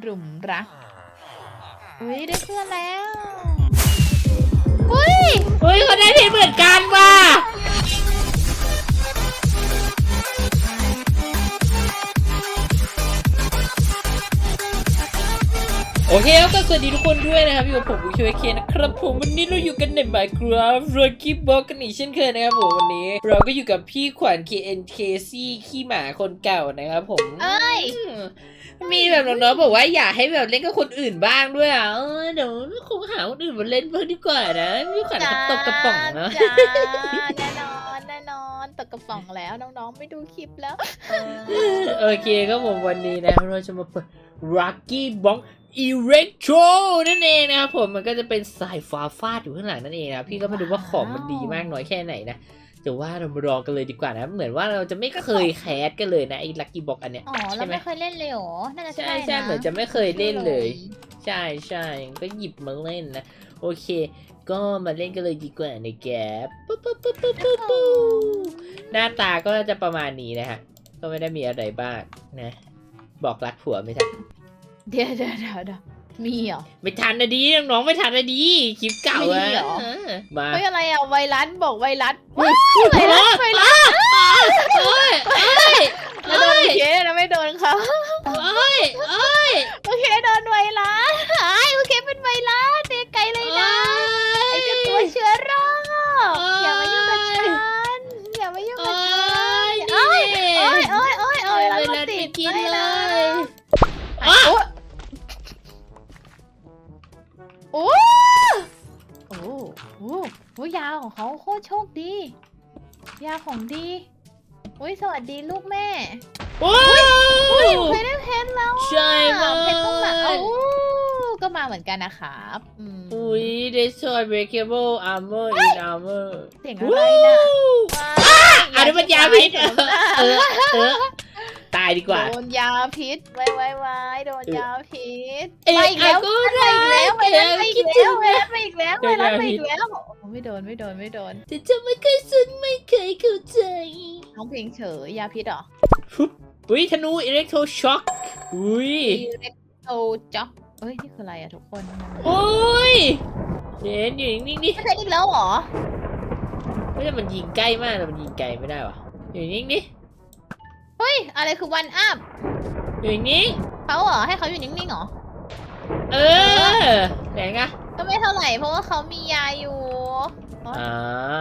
หลุมรัก อุ้ยได้เพื่อนแล้วอุ้ยเฮ้ยเขาได้เพชรเหมือนกันว่ะโอเคแล้วก็สวัสดีทุกคนด้วยนะครับอยู่กับผมวิคิวเคนะครับผมวันนี้เราอยู่กันใน Minecraft Rocky Block กันอีกเช่นเคยนะครับผมวันนี้ เราก็อยู่กับพี่ขวัญ KNKC ขี้หมาคนเก่านะครับผมเอ้ยอื มมีแบบน้องๆบอกว่าอยากให้แบบเล่นกับคนอื่นบ้างด้วยอะเออเดี๋ยวคงหาคนอื่นมาเล่นเพิ่มดีกว่านะพี่ขวัญเขาตกกระป๋องนะจ้าแน่นอนแน่นอนตกกระป๋องแล้วน้องๆไม่ดูคลิปแล้วโอเคครับผมวันนี้นะครับเราจะมาเปิด Rocky Box Electro นั่นเองนะครับผมมันก็จะเป็นสายฟ้าฟาดอยู่ข้างหลังนั่นเองนะพี่ก็ไม่รู้ว่าของมันดีมากน้อยแค่ไหนนะ แต่ว่าเรามาลองกันเลยดีกว่านะ เหมือนว่าเราจะไม่เคยแคสกันเลยนะไอ้ Lucky Box อันเนี้ย อ๋อใช่เราไหมไม่เคยเล่นเลยเหรอน่าจะใช่ใช่ใช่นะเหมือนจะไม่เคยเล่นเลย ใช่ใช่ก็หยิบมาเล่นนะ โอเค ก็มาเล่นกันเลยดีกว่าในแกปปุ๊บปุ๊บปุ๊บปุ๊บปุ๊บปุ๊บหน้าตาก็จะประมาณนี้นะฮะ ก็ไม่ได้มีอะไรบ้างนะ บอกรักผัวไม่ทันเดี๋ยวเดี๋ยวเดี๋ยวเดี๋ยว มีเหรอ ไม่ทันนะดีน้องๆไม่ทันนะดีคลิปเก่ามีอะเหรอ เออมาเฮ้ยอะไรอะไวรัสบอกไวรัสเฮ้ยไวรัสไวรัสเอ้ยเอ้ยแล้วโดนโอเคนะไม่โดนเขาเอ้ยเอ้ยโอเคโดนไวรัสไอ้โของเขาโคตรโชคดี ยาของดี อุ้ยสวัสดีลูกแม่โอ้อุ้ยเคยได้เพชรแล้วใช่มากเพชรต้องมาโอ้ก็มาเหมือนกันนะครับอุ้ย destroy breakable armor in armor เสียงอะไรนะอะอันนี้มันยาพิษเออเออายดีกว่า โดนยาพิษไว้ไว้ไว้โดนยาพิษเอ๊ะไปอีกแล้วอะก็ไปอีกแล้วไปได้อีกแล้วไปอีกแล้วไปอีกแล้วเดี๋ไปยวอีกแล้วไปยาพิษอีกแล้วโอ้ไม่โดนไม่โดนไม่โดนแต่จะไม่เคยสนไม่เคยเข้าใจน้องเพลงเฉยยาพิษเหรออุ้ยธนู electro shock อุ้ยโอจ็อกเอ้ยนี่คืออะไรอะทุกคนโอ้ยเห็นอยู่นิ่งๆดิไม่ใช่อีกแล้วเหรอไม่ใช่มันยิงใกล้มากแต่มันยิงไกลไม่ได้วะอยู่นิ่งๆดิ เฮ้ย อะไรคือวันอัพอยู่นิ่งเขาเหรอ ให้เขาอยู่นิ่งๆเหรอ เออไหนไงก็ไม่เท่าไหร่เพราะว่าเขามียาอยู่อ่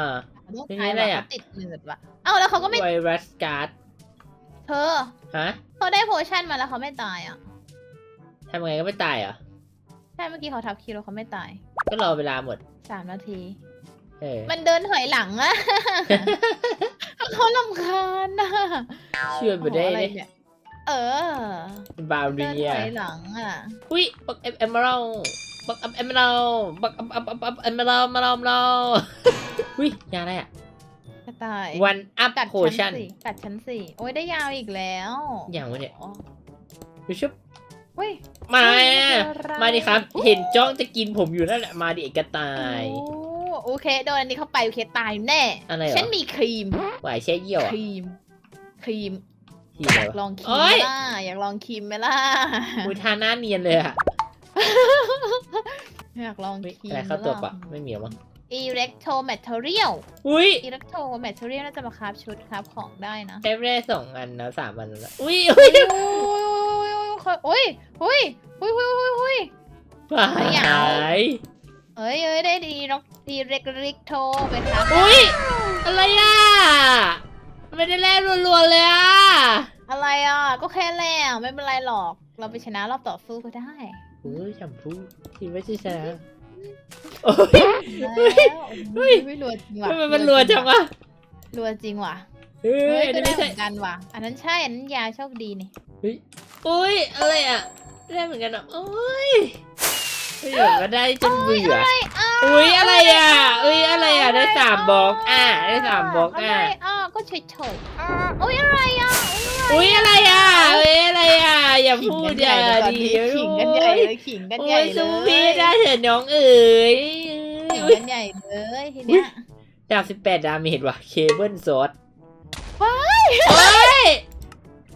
าต้องเป็นใช้ไงว่ะอะเขาติดหนืดว่ะ เอ้าแล้วเขาก็ไม่ไวรัสการ์ด เธอฮะเขาได้โพชั่นมาแล้วเขาไม่ตายอะ ทำไงก็ไม่ตายเหรอ ใช่เมื่อกี้เขาทับคิวแล้วเขาไม่ตาย ก็รอเวลาหมด สามนาที เออมันเดินถอยหลังอะเขาลำคาญนะช่วยมาได้โอ้โหอะไรเลยเนี่ยเออบาเดิเรีนยถอยหลังอะอุ้ยบักเอ็มเอมเมอรัลบักเอ็มเอมเมอรัลบักอัพอัพอัพอัพเอ็มเมอรัลมารัลมารัลอุ้ยยาอะไรอะกระต่ายวันอัพกัดโพชั้ชั่นนสี่กัดชั้นสี่โอ้ยได้ยาวอีกแล้วอย่างวะเนี่ยอ๋อดูชุบเฮ้ย มา เฮ้ยนี่คืออะไร มาดิครับ เห็นจ้องจะกินผมอยู่นั่นแหละมาดิไอ้กระต่าย โอ้ โอเคโดนอันนี้เข้าไปโอเคตายแน่ อะไรเหรฉัอนมีครีมหวายแช่เยี่ยวคอะรีม ครีมทีออะไรยากวะ ลองครีโอ๊มไหมยล่ะอยากลองครีมไหมล่ะอุ้ยทาหน้าเนียนเลยอะอยากลองเฮ้ยครีมอะไรเข้าตัวปะไม่มีหรอมั้งอิเล็กโทรแมทเทอเรียลอุ้ยอิเล็กโทรแมทเทอเรียลน่าจะมาคราฟชุดคราฟของได้นะใช้ไปได้สองอันนะสามอันแล้วอุ้ยอุ้ยโอ้ยโอ้ยโอ้ยโอ้ยโอ้ยโอ้ยหาย เอ้ยเอ้ยได้ดีล็อกดีเล็กเล็กโทรไปครับอุ้ยอะไรอะไม่ได้แล่รัวๆเลยอะอะไรอะ ก็แค่แล้วไม่เป็นไรหรอก เราไปชนะรอบต่อสู้ก็ได้อุ้ยฉันพูดคิดว่าจะชนะโอ้ยแล้วเฮ้ยไม่รัวจริงว่ะทำไมมันรัวจังวะรัวจริงว่ะเฮ้เฮ้ยยอันก็นี้ได้ไม่เหใช่มือนกันว่ะ อันนั้นใช่อันนั้นยาโชคดีนี่อุ้ยอะไรอะได้เหมือนกันอะโอ้ย ไม่อยากก็ได้จนเบื่อ อุ้ยอะไรอะ อุ้ยอะไรอะได้สามบล็อกอะได้สามบล็อกอะไรอะอะก็เฉยเฉยๆอะอุ้ยอะไรอะอุ้ยอะไรอะอุ้ยอะไรอะอย่าพูดอย่าดีขิงกันใหญ่เลยขิงกันโอ้ใหญ่ยเลสู้ยพี่ได้เถอะน้องเอ๋ยขิงอุ้ยกันใหญ่เลยทีเนี้ยดาบสิบแปดดาเมจว่ะเคเบิลซอสว้าโอ้ย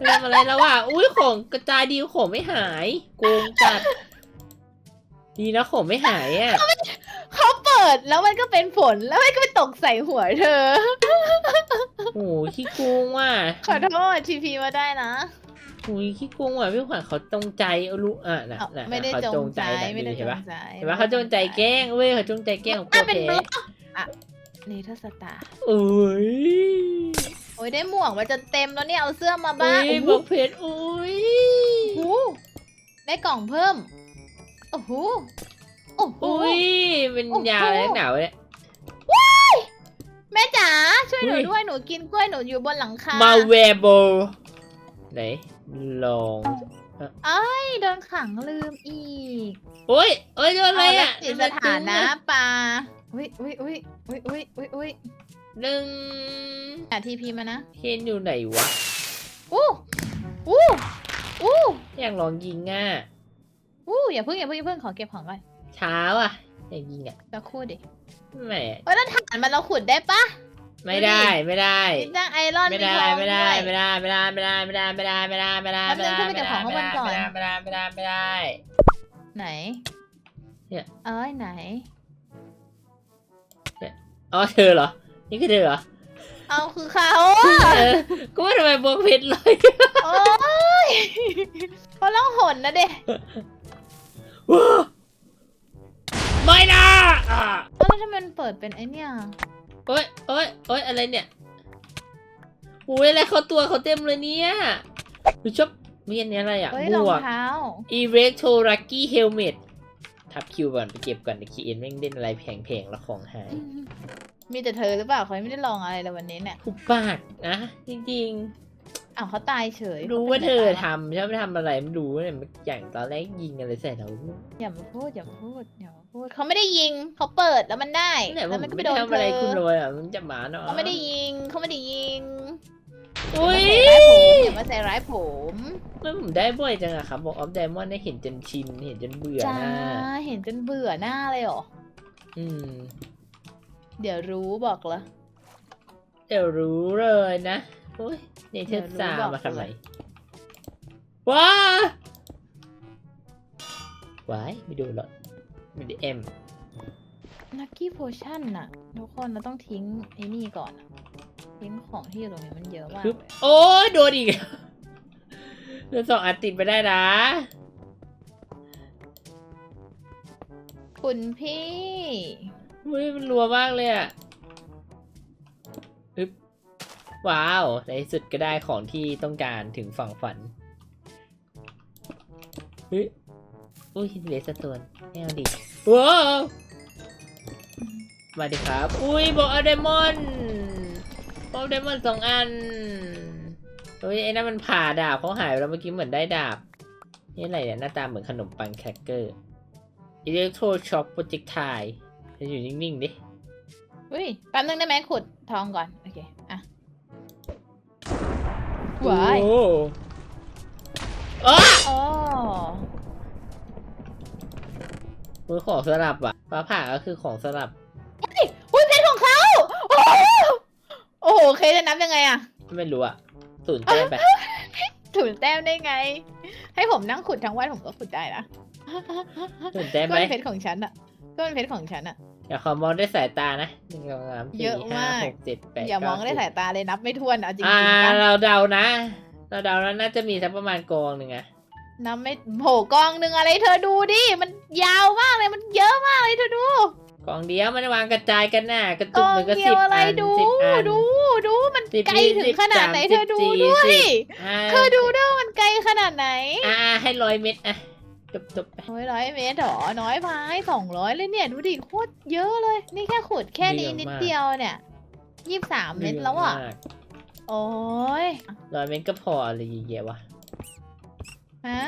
ทำอะไรแล้วอะอุ้ยของกระจายดีของไม่หายโกงจัด ดีนะของไม่หายอะเขาเปิดแล้วมันก็เป็นฝนแล้วมันก็ไปตกใส่หัวเธอ โอ้โหขี้โกงว่ะขอโทษทีพีมาได้นะโอ้ยขี้โกงว่ะพี่ขวัญเขาจงใจเอารู้อะนะเอานะไม่ได้เขาจงใจน่ะไม่ได้ดูจเห็นงปะใจเห็นปะเขาจงใจแกล้งเว้ยเขาจงใจแกล้งของถ้าโกเป็นเพบล็อกอะเนเธอร์สตาร์โอ้ยโอ้ยได้หมวกมาจนเต็มแล้วเนี่ยเอาเสื้อมาอุ้บ้างยโอ้บโหอกเพชรอุ้ยโอ้โหได้กล่องเพิ่มโอ้โห โอ้โห อุ้ยเป็นโอ้โหยาวเลยหนาวเลย แม่จ๋าช่วยหนูอุ้ยด้วยหนูกินกล้วยหนูอยู่บนหลังคามาแวร์โบไหนลองเอ้ยโดนขังลืมอีกโอ้ยโอ้ยโดนอะไรเอาละอะติดสถานะปลาอุ้ยอุ้ยอุ้ยอุ้ยอุ้ยอุ้ยอุ้ยหนึ่งอะทีพีมานะเคนอยู่ไหนวะ อู้อู้อู้อยากลองยิงอะ อู้อย่าเพิ่งอย่าเพิ่งอย่าเพิ่งขอเก็บของก่อนเช้าอะอยากยิงอะจะคู่ดิไม่เอ้ยแล้วฐานมันเราขุดได้ปะไม่ได้ไม่ได้มีตั้งไอรอนไม่มีได้ทองไม่ได้ด้วยไม่ได้ไม่ได้ไม่ได้ไม่ได้ไม่ได้ไม่ได้ไม่ได้ไม่ได้แป๊บนึงขึ้นไปเก็บของข้างบนก่อนไม่ได้ไม่ได้ไม่ได้ไม่ได้ไหนเนี่ยเอ้ยไหนอ๋อเธอเหรอนี่คือเธอเหรอเอาคือเขาเออก็ว่าทำไมบวกเพชรเลยโอ้ยเขาล่องหนนะเด็ว้าไม่ นะอะแล้วทำไมมันเปิดเป็นไอเนี่ย โอ๊ยโอ๊ยโอ๊ยอะไรเนี่ยอุ้ยอะไรเขาตัวเขาเต็มเลยเนี่ยดูชอบมีอันนี้อะไรอะเอ้ยบรองวก เท้า e r e c t o Lucky Helmet ทับคิวก่อนไปเก็บก่อนเดี๋ยวคีเอ็นแม่งเล่นอะไรแพงๆแล้วของหายมีแต่เธอหรือเปล่าเขาไม่ได้ลองอะไรเลยวันนี้เนี่ยอุบาทนะ จริง อ้าวเขาตายเฉยๆรู้ว่าขเธป็นอไงตยทำใช่ไหมทำอะไรไม่รู้เนี่ยอย่างตอนแรกยิงอะไรใส่เราอย่ามาพูดอย่ามาพูดอย่ามาพูดเขาไม่ได้ยิงเขาเปิดแล้วมันได้เนี่ยผแล้วมมันก็ไปไม่โดได้นทำเธอะไรอคุณเลยอะมันจะหมาเนาะเขาไม่ได้ยิงเขาไม่ได้ยิงอุ้ยอย่ามาใส่ร้ายผมมันผมได้บ่อยจังอะครับบอกออฟไดมอนด์ได้เห็นจนชินเห็นจนเบื่อจ้าหน้าเห็นจนเบื่อหน้าเลยเหรออืม เดี๋ยวรู้บอกละเดี๋ยวรู้เลยนะ โอ้ยเนเธอร์ซาเดี๋ยวรู้บอกมาทำไมเลยว้าว้ายไม่ดูหรอกไม่ได้เอ็มนักกี้โพชั่นน่ะ ทุกคนเราต้องทิ้งไอ้นี่ก่อนอะทิ้งของที่อยู่ตรงนี้มันเยอะมากปึ๊บเลยโอ้ยโดนอีกโดนสองอันติดไปได้นะ คุณพี่อุ้ยมันรัวมากเลยอะ ว้าว ในที่สุดก็ได้ของที่ต้องการถึงฝั่งฝันเฮ้ยอุ้ยเหลือสตัวไม่เอาดิว้าวมาดิครับ อุ้ยบอกเอาไดมอนด์บอกเอาไดมอนด์สองอันเฮ้ยไอ้นั่นมันผ่าดาบเขาหายไปแล้วเมื่อกี้เหมือนได้ดาบ นี่อะไรเนี่ยหน้าตาเหมือนขนมปังแครกเกอร์อิเล็กโทรช็อคโปรเจกต์ไทจะอยู่นิ่งๆดิ อุ้ยแป๊บนึงได้ไหมขุดทองก่อน โอเค อะว้ายโอ้อ้าอ๋อมือของสลับอะฟ้าผ่าก็คือของสลับอุ้ยเพชรของเขา โอ้โหโอ้โหเคจะนับยังไงอะไม่รู้อะศูนย์แต้มไปถูนแต้มได้ไง ให้ผมนั่งขุดทั้งวันผมก็ขุดได้นะศูนย์แต้มก้ไหมอนเพชรของฉันอะ ก้อนเพชรของฉันอะอย่าขอมองด้วยสายตานะหนึ่งสองสามเยสี่อะห้ามากหกเจ็ดแปดอย่ามองเก้ได้สายตาเลยนับไม่ถ้วนเอาจริงอ่าๆนะเราเดานะ เราเดาแล้วน่าจะมีสักประมาณกองหนึ่งอะนับไม่โหกองหนึ่งอะไรเธอดูดิมันยาวมากเลยมันเยอะมากเลยเธอดูกองเดียวมันวางกระจายกันน่ะกระกตุกองหนึ่งก็เดีสิยบวอะไรอันดูสิบอันดูดูมันสิบไกลยี่ถึสิงบขนาดไหนสามเธอดูสิบสี่ด้วยสิบอ่าเธอดูด้วยว่ามันไกลขนาดไหน อ่าให้ร้อยเม็ดอะ จบจบไปโอ้ยร้อยเมตรเหรอ น้อยไปสองร้อยเลยเนี่ย ดูดิโคตรเยอะเลย นี่แค่ขุดแค่นี้นิดเดียวเนี่ยยี่สามเมตรแล้วอะ โอ้ยร้อยเม็ดก็พออะไรเยอะๆวะฮะ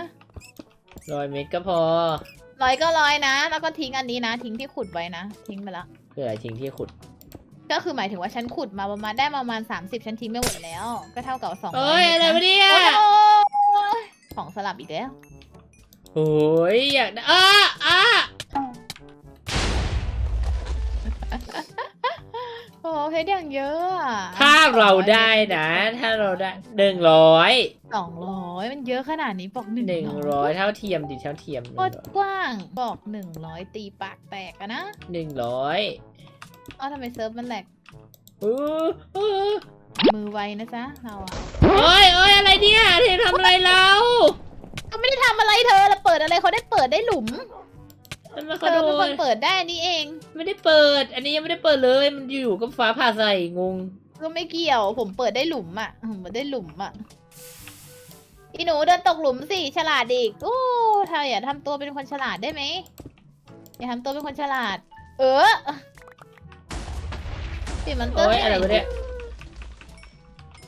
ร้อยเม็ดก็พอร้อยก็ร้อยนะ แล้วก็ทิ้งอันนี้นะ ทิ้งที่ขุดไว้นะ ทิ้งไปละ เพื่ออะไรทิ้งที่ขุด ก็คือหมายถึงว่าฉันขุดมาประมาณได้ประมาณ 30 ฉันทิ้งไม่หมดแล้ว ก็เท่ากับสองเอ้ยอะไรวะเนี่ยของสลับอีกแล้ว โอ้ยอยากได้อ้าอ้าโอ้เพชรอย่างเยอะอะถ้าเราได้นะ ถ้าเราได้หนึ่งร้อยสองร้อยมันเยอะขนาดนี้บอกหนึ่งหนึ่งร้อยเท่าเทียมดิเท่าเทียมโคตรกว้างบอกหนึ่งร้อยตีปากแตกอะนะหนึ่งร้อยเอ้าทำไมเซิร์ฟมันแหลกเออเออมือไวนะจ๊ะเราอะโอ้ยโอ้ยอะไรเนี่ยเธอทำอะไรเรา ก็ไม่ได้ทำอะไรเธอเราเปิดอะไรเขาได้เปิดได้หลุมมันมาเธขออโทเป็นคษนเปิดได้นี่เอง ไม่ได้เปิด อันนี้ยังไม่ได้เปิดเลย มันอยู่กับฟ้าผ่าใส่งง ก็ไม่เกี่ยว ผมเปิดได้หลุมอะผมเปิดได้หลุมอะอีหนูเดินตกหลุมสิฉลาดอีกโอ้เธออย่าทำตัวเป็นคนฉลาดได้ไหมอย่าทำตัวเป็นคนฉลาด เออปิดมันเตอร์โอ้ยให้อะไรหน่วะเนี่ย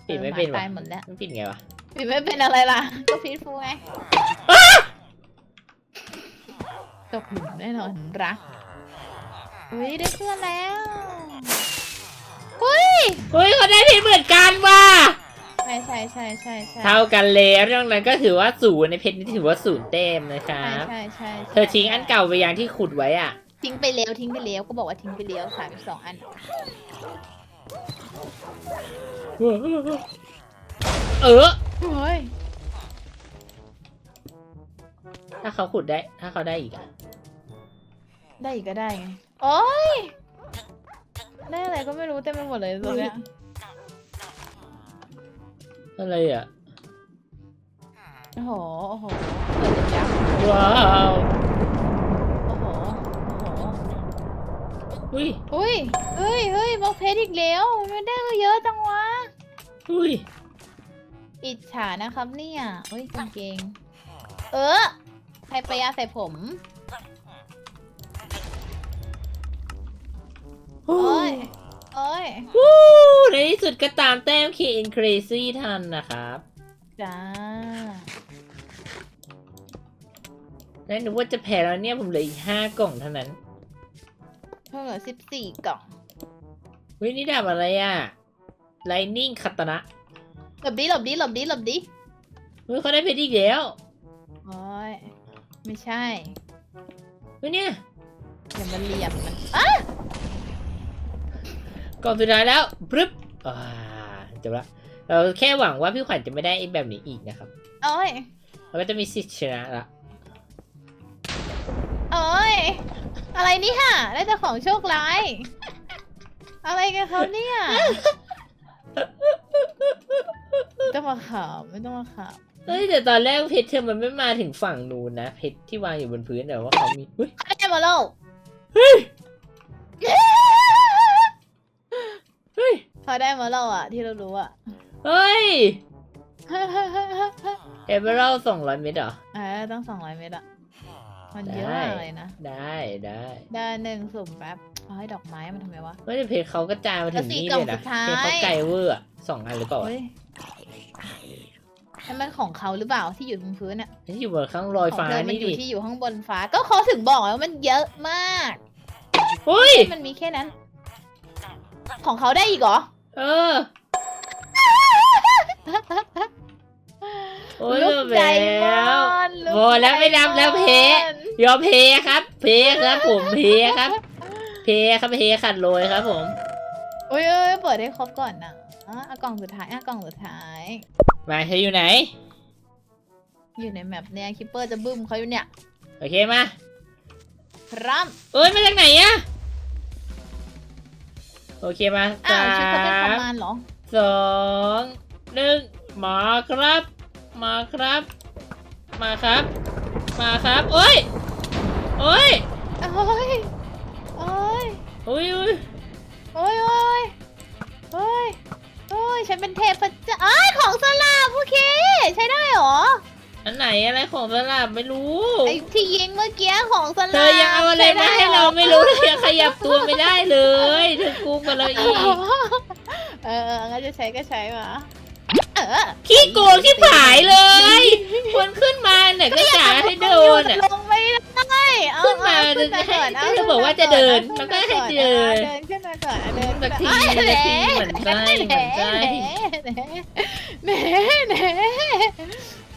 ปิดไม่เป็นออหวะตายหมดแล้ว มันปิดไงวะ ปิดไม่เป็นอะไรล่ะ ก็พีทฟูไงตกหลุมแน่นอนรักอุ้ยได้เพื่อนแล้วอุ้ยเฮ้ยเขาได้เพชรเหมือนกันว่ะ ใช่ใช่ใช่ใช่ใช่เท่ากันแล้วดังนั้นก็ถือว่าศูนย์ในเพชรนี่ถือว่าศูนย์เต็มนะครัใช่บ ใช่ใช่ใช่เธอทิ้งอันเก่าไปอย่างที่ขุดไว้อะ ทิ้งไปแล้วทิ้งไปแล้วก็บอกว่าทิ้งไปแล้วสามสองอัน เออ เฮ้ยถ้าเขาขุดได้ ถ้าเขาได้อีกอะได้อีกก็ได้ไง โอ้ยได้อะไรก็ไม่รู้เต็มไปหมดเลยตรงเนี้ยอะไรอะ โอ้โห โอ้โหเปิดยับว้าวโอ้โห โอ้โห อุ้ย อุ้ยเฮ้ยเฮ้ยบล็อกเพชรอีกแล้วมันได้ก็เยอะจังวะ อุ้ย อิจฉานะครับเนี่ยเฮ้ยกางเกง เออ ใครไปยาใส่ผม โอ้ยโอ้ย วู้ในที่สุดก็ตามแต้ม KN Crazy ทันนะครับจ้าแล้วนึกว่าจะแพ้แล้วเนี่ยผมเหลืออีกห้ากล่องเท่านั้นเพิ่มเหลือสิบสี่กล่อง เฮ้ยนี่ดาบอะไรอะ Lightning คัตนะ หลบดิหลบดิหลบดิหลบดิเฮ้ยเขาได้เพชรอีกแล้วโอ้ยไม่ใช่เฮ้ยเนี่ยอย่ามาเหลี่ยมมันอะกล่องสุดท้ายแล้วปรึ๊บอ่าจบละเราแค่หวังว่าพี่ขวัญจะไม่ได้ไอ้แบบนี้อีกนะครับโอ้ยเราก็จะมีสิทธิ์ชนะละโอ้ยอะไรนี่ฮะได้แต่ของโชคร้าย อะไรกันเขาเนี่ยไม่ ต้องมาขำไม่ต้องมาขเฮ้ยแต่ตอนแรกเพชรเธอมันไม่มาถึงฝั่งนู้นนะเพชรที่วางอยู่บนพื้นแต่ว่าเขามีเฮ้ยำได้มาแล้วเฮ้ยเฮ้ยเขาได้มาแล้วอะ ที่เรารู้อะเฮ้ยเอเบอร์สองร้อยเมตรเหรอเออต้องสองร้อยเมตรอะมันเยอะได้มากเลยนะ ได้ได้ได้หนึ่งสุ่มแป๊บเอาให้ดอกไม้มันทำไมวะเฮ้ยแต่เพจเขากระจายมาถึงนี่แล้วสี่กล่เลองยนะสุดท้ายเพจเขาไกลเวอร์อะสองอันหรือเปล่าอะเฮ้ย นั่นมันของเขาหรือเปล่าที่อยู่บนพื้นอะที่อยู่บนข้างลอยของฟ้าเธอมันนี่อยู่ดิที่อยู่ข้างบนฟ้า ก็เขาถึงบอกไงว่ามันเยอะมากเฮ้ย มันมีแค่นั้น ของเขาได้อีกเหรอ เออโอ้ยลูกจบไดแล้วมอนด์ลูกโอ้แล้วไม่นับแล้วเพไดมอนด์ยอมเพครับ เพครับ ผมเพครับ เพครับเพขัดโรยครับผม โอ้ยเอ้ยเปิดให้ครบก่อนนะอะเอากล่องสุดท้ายอะกล่องสุดท้าย มาเธออยู่ไหน อยู่ในแมปเนี่ยคิปเปอร์จะบึ้มเขาอยู่เนี่ย โอเคมาพร้อมเอ้ยมาจากไหนอะโอเคมาอ้าสาวชุดเขาเป็นคอมมมานด์เหรอสองหนึ่งมาครับ มาครับ มาครับ มาครับโอ้ยโอ้ยโอ้ยโอ้ยโอ้ยโอ้ย ยฉันเป็นเทพเจ้าอ้ายของสลาบโอเค ใช้ได้เหรอ อันไหนอะไรของสลับไม่รู้ ไอ้ที่ยิงเมื่อกี้ของสลาบเธอยังเอาอะไรมาให้เราไม่รู้เธอขยับตัวไม่ได้เลยเธอกูกับเราอีกเออเอองั้นจะใช้ก็ใช้มาเออขี้โกงที่ผายเลยคนขึ้นมาเนี่ยก็จ่าให้โดนอะลง ไม่ได้เอาขึ้นมาเอขึ้นมาก่อนจะให้จะบอกว่าจะเดินแล้วก็ให้เดินเดินขึ้นมาก่อนเดินสักทีอ้ยสักทีเหมือนใจเหมือนใจแหน่แหน่แหน่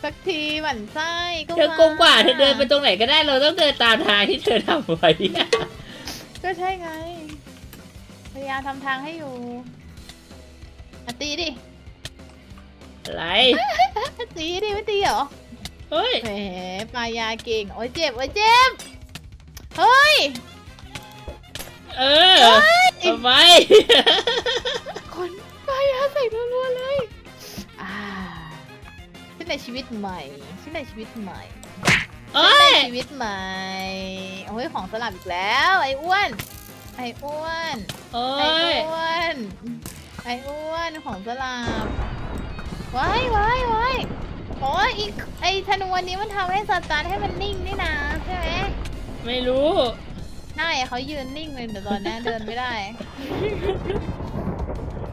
สักทีหมั่นไส้ก็เธอโกงกว่าเธอเดินไปตรงไหนก็ได้เราต้องเดินตามทางที่เธอทำไว้อะก็ใช่ไง พยายามทำทางให้อยู่อะตีดิอะไร ตีดิไม่ตีเหรอ เฮ้ย แหมปลายาเก่ง โอ้ยเจ็บ โอ้ยเจ็บ เฮ้ย เออทำไม คนปลายาใส่รัวๆเลย อ่าฉันในชีวิตใหม่ฉันในชีวิตใหม่เอ้ยชีวิตใหม่ โอ้ยของสลับอีกแล้ว ไอ้อ้วน ไอ้อ้วนโอ้ไอ้ยอ้วน ไอ้อ้วนของสลับว้ายว้ายว้าย โอ้ยอีกไอ้ธนูอันนี้มันทำให้สตาร์ทให้มันนิ่งนี่นะใช่ไหมไม่รู้ ใช่เขายืนนิ่งเลยแต่ตอนนี้เดินไม่ได้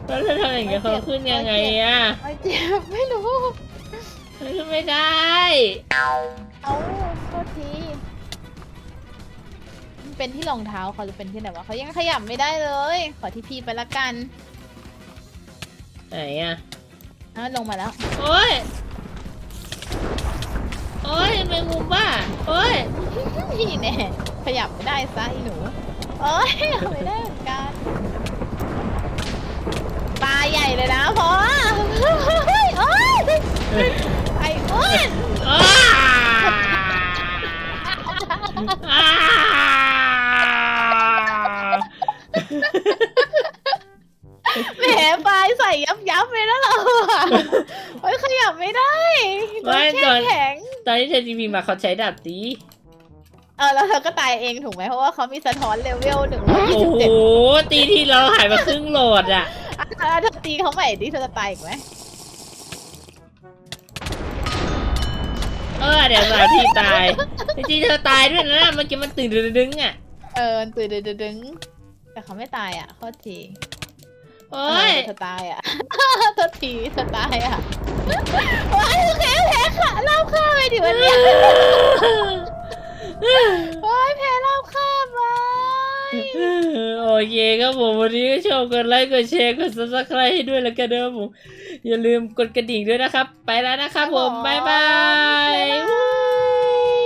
แล้วจะทำอย่างเงี้ยเขาขึ้นยังไงอะไอ้เจ็บไม่รู้ขึ้นไม่ได้ เอาโทษทีมันเป็นที่รองเท้าเขาหรือเป็นที่ไหนวะเขายังขยับไม่ได้เลย ขอที่พี่ไปละกัน ไหนอะอะลงมาแล้ว โอ้ย โอ้ยแมงมุมบ้าโอ้ยนี่แน่ขยับไม่ได้ซะอ้หนูโอ้ยไม่ได้เหมือนกันปลาใหญ่เลยนะพอเฮ้โอ้ยไอ้อ้วน อ้า ตอนที่เธอจีพีมาเขาใช้ดาบตีเออแล้วเธอก็ตายเองถูกไหมเพราะว่าเขามีสะท้อนเลเวลหนึ่งร้อยยี่โอ้สิบโหเจ็ดตีที่เราหายมาครึ่งโหลดอะ อะเธอตีเขาใหม่ดิเธอจะตายอีกไหมเออเดี๋ยวสาวที่ตายจริงๆเธอตายด้วยนะเมื่อกี้มันตื่นดึงๆอะเออตื่นดึงดึงแต่เขาไม่ตายอะโทษที โอ้ยเธอตายอะโทษทีเธอตายอะว้ายแพ้แพ้ขาเล่าข้ามไปดิวันเนี้ยว้ายแพ้เล่าข้ามไปโอเคครับผมวันนี้ก็ชอบกดไลค์กดแชร์กด subscribe ให้ด้วยแล้วกันนะครับผมอย่าลืมกดกระดิ่งด้วยนะครับ ไปแล้วนะครับผม บ๊ายบายบ๊ายบาย